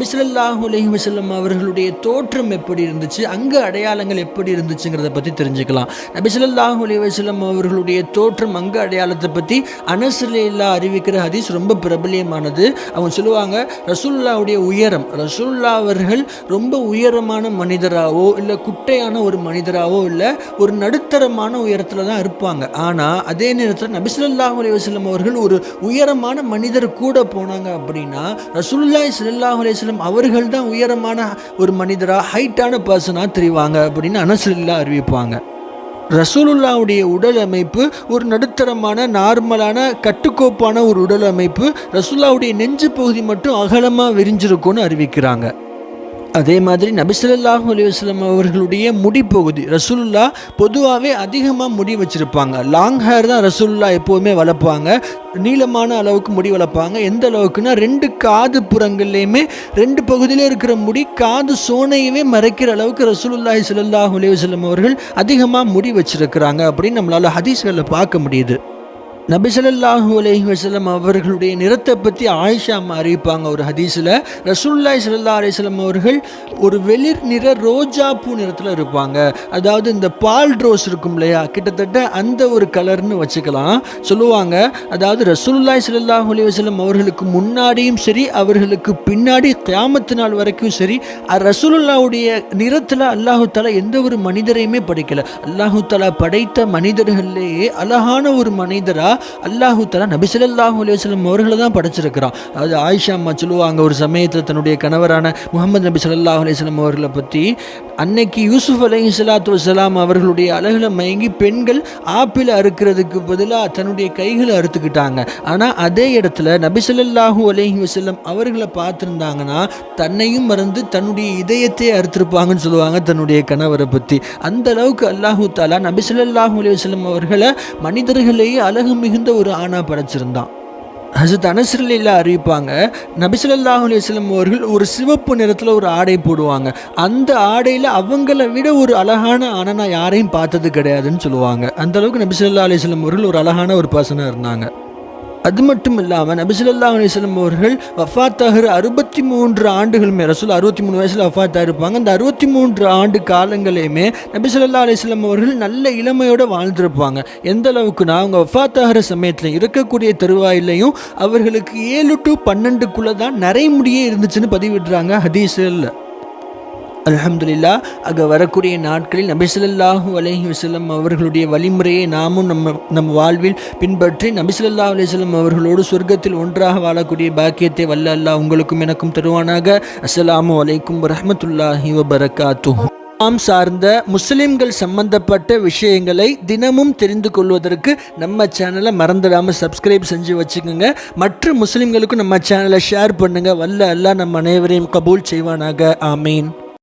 நபிசல்லாஹு அலைஹி அவர்களுடைய தோற்றம் எப்படி இருந்துச்சு அங்கு அடையாளங்கள் எப்படி இருந்துச்சுங்கிறத பற்றி தெரிஞ்சுக்கலாம். நபிசல்லாஹு அலைஹி அவர்களுடைய தோற்றம் அங்கு அடையாளத்தை பற்றி அனசுல்லா அறிவிக்கிற ஹதீஸ் ரொம்ப பிரபலியமானது. அவங்க சொல்லுவாங்க ரசூல்லாவுடைய உயரம் ரசூல்லா அவர்கள் ரொம்ப உயரமான மனிதராகவோ இல்லை குட்டையான ஒரு மனிதராகவோ இல்லை ஒரு நடுத்தரமான உயரத்தில் தான் இருப்பாங்க. ஆனால் அதே நேரத்தில் நபிசல்லாஹு அலைஹி அவர்கள் ஒரு உயரமான மனிதர் கூட போனாங்க அப்படின்னா ரசூல்லாய் ஸல்லல்லாஹு அலைஹி வஸல்லம் அவர்கள் தான் உயரமான ஒரு மனிதராக ஹைட்டான பர்சனாக தெரிவாங்க அப்படின்னு அனசுல்லா அறிவிப்பாங்க. ரசூலுல்லாவுடைய உடல் அமைப்பு ஒரு நடுத்தரமான நார்மலான கட்டுக்கோப்பான ஒரு உடல் அமைப்பு. ரசூல்லாவுடைய நெஞ்சு பகுதி மட்டும் அகலமாக விரிஞ்சிருக்கும்னு அறிவிக்கிறாங்க. அதே மாதிரி நபிசல்லாஹு அலைஹி அவர்களுடைய முடிப்பகுதி ரசூலுல்லா பொதுவாகவே அதிகமாக முடி வச்சுருப்பாங்க. லாங் ஹேர் தான் ரசூலுல்லா எப்போவுமே வளர்ப்பாங்க. நீளமான அளவுக்கு முடி வளர்ப்பாங்க. எந்த அளவுக்குன்னா ரெண்டு காது புறங்கள்லேயுமே ரெண்டு பகுதியிலே இருக்கிற முடி காது சோனையவே மறைக்கிற அளவுக்கு ரசூலுல்லாஹி ஸல்லல்லாஹு அலைஹி அவர்கள் அதிகமாக முடி வச்சுருக்கிறாங்க அப்படின்னு நம்மளால் ஹதீஸ்களில் பார்க்க முடியுது. நபிசல்லாஹூ அலஹி வசலம் அவர்களுடைய நிறத்தை பற்றி ஆயிஷா அம்மா அறிவிப்பாங்க ஒரு ஹதீஸில். ரசூல்லாய் சல்லா அலிஸ்லம் அவர்கள் ஒரு வெளிர் நிற ரோஜா பூ நிறத்தில் இருப்பாங்க. அதாவது இந்த பால் ரோஸ் இருக்கும் இல்லையா? கிட்டத்தட்ட அந்த ஒரு கலர்னு வச்சுக்கலாம். சொல்லுவாங்க. அதாவது ரசூல்லாய் சல்லாஹூ அலி வசலம் அவர்களுக்கு முன்னாடியும் சரி அவர்களுக்கு பின்னாடி கியாமத்து நாள் வரைக்கும் சரி ரசூலுல்லாவுடைய நிறத்தில் அல்லாஹு தாலா எந்த ஒரு மனிதரையுமே படைக்கலை. அல்லாஹு தாலா படைத்த மனிதர்கள்லேயே அழகான ஒரு மனிதராக அல்லாஹு தலா நபிசல்லாஹு அலுவலம் அவர்களை தான் படைச்சிருக்கிறான். அதாவது ஆயிஷா அம்மா சொல்லுவாங்க ஒரு சமயத்தில் தன்னுடைய கணவரான முகமது நபி ஸல்லல்லாஹு அலுவலம் அவர்களை பற்றி அன்னைக்கு யூசுப் அலைஹி சலாத்து வலாம் அவர்களுடைய அழகுல மயங்கி பெண்கள் ஆப்பிள் அறுக்கிறதுக்கு பதிலாக தன்னுடைய கைகளை அறுத்துக்கிட்டாங்க. ஆனால் அதே இடத்துல நபிசல்லாஹூ ஸல்லல்லாஹு அலைஹி அவர்களை பார்த்துருந்தாங்கன்னா தன்னையும் மறந்து தன்னுடைய இதயத்தை அறுத்திருப்பாங்கன்னு சொல்லுவாங்க தன்னுடைய கணவரை பற்றி அந்த அளவுக்கு அல்லாஹூ தாலா நபிசல்லாஹூ அலி அலைஹி அவர்களை மனிதர்களையே அழகு மிகுந்த ஒரு ஆணா படைச்சிருந்தான். ஹசத் அனசரில் அறிவிப்பாங்க நபிசல்லாஹு அலிஸ்லம் அவர்கள் ஒரு சிவப்பு நிறத்தில் ஒரு ஆடை போடுவாங்க. அந்த ஆடையில் அவங்கள விட ஒரு அழகான ஆணை நான் யாரையும் பார்த்தது கிடையாதுன்னு சொல்லுவாங்க. அந்தளவுக்கு நபிசல்லா அலிஸ்லம் அவர்கள் ஒரு அழகான ஒரு பர்சனாக இருந்தாங்க. அது மட்டும் இல்லாமல் நபிசுல்லா அலிஸ்லம் அவர்கள் வஃத்தாகிற அறுபத்தி மூன்று ஆண்டுகளுமே ரசூல் அறுபத்தி மூணு வயசில் வஃபாத்தாக இருப்பாங்க. அந்த அறுபத்தி மூன்று ஆண்டு காலங்களையுமே நபிசுல்லா அலிஸ்லம் அவர்கள் நல்ல இளமையோடு வாழ்ந்திருப்பாங்க. எந்த அளவுக்குனா அவங்க வஃத்தாகிற சமயத்தில் இருக்கக்கூடிய தருவாயிலையும் அவர்களுக்கு ஏழு டு பன்னெண்டுக்குள்ளே தான் நரைமுடியே இருந்துச்சுன்னு பதிவிடுறாங்க ஹதீஸில் அலமதுல்லா அங்கே வரக்கூடிய நாட்களில் நபிசல்லாஹூ அலைஹி அவர்களுடைய வழிமுறையை நாமும் நம்ம நம் வாழ்வில் பின்பற்றி நபிசல்லாஹு அலிசல்லம் அவர்களோடு சொர்க்கத்தில் ஒன்றாக வாழக்கூடிய பாக்கியத்தை வல்ல அல்லாஹ் உங்களுக்கும் எனக்கும் தருவானாக. அஸ்ஸலாமு அலைக்கும் வரஹ்மத்துல்லாஹி வபரகாத்து நாம் சார்ந்த முஸ்லிம்கள் சம்பந்தப்பட்ட விஷயங்களை தினமும் தெரிந்து கொள்வதற்கு நம்ம சேனலை மறந்துடாமல் சப்ஸ்கிரைப் செஞ்சு வச்சுக்கோங்க. மற்ற முஸ்லிம்களுக்கும் நம்ம சேனலை ஷேர் பண்ணுங்கள் வல்ல அல்லாஹ் நம்ம அனைவரையும் கபூல் செய்வானாக. ஆமீன்.